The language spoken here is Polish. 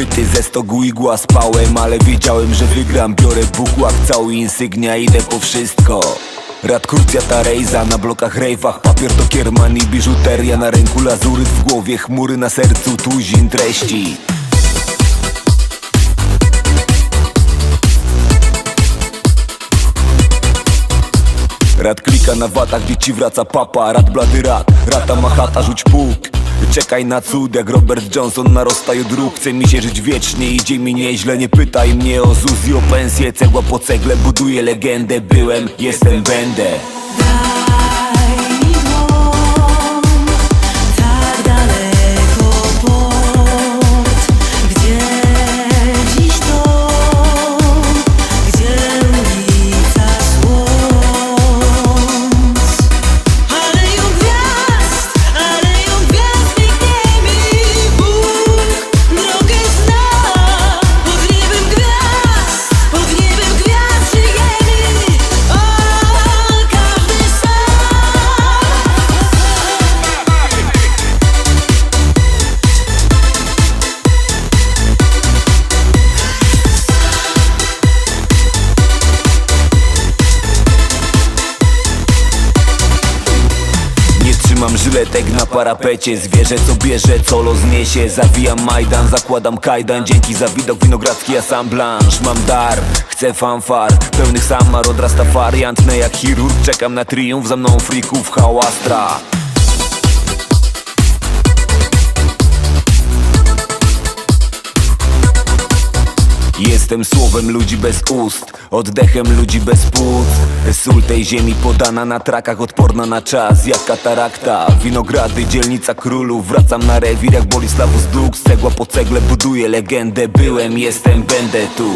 Byty ze stogu igła spałem Ale wiedziałem, że wygram. Biorę bukłak, cały insygnia, idę po wszystko. Rad krucjata rejza na blokach rejwach Papier do kierman i biżuteria Na ręku lazuryt w głowie, chmury na sercu Tuzin treści. Rad klika na watach, gdzie ci wraca papa Rad blady rad, rata machata, rzuć puk Czekaj na cud, jak Robert Johnson na rozstaju dróg. Chce mi się żyć wiecznie, idzie mi nieźle. Nie pytaj mnie o ZUS o pensję. Cegła po cegle, buduję legendę. Byłem, jestem, będę żyletek na parapecie. Zwierzę co bierze, co los niesie Zawijam majdan, zakładam kajdan. Dzięki za widok winogradzki asamblanż Mam dar, chcę fanfar. Pełnych samar od Rastafarian Tnę jak chirurg, czekam na triumf. Za mną frików hałastra Jestem słowem ludzi bez ust Oddechem ludzi bez płuc. Sól tej ziemi podana na trakach Odporna na czas jak katarakta. Winogrady, dzielnica królów Wracam na rewir jak Bolislavus Dux Cegła po cegle buduję legendę Byłem, jestem, będę tu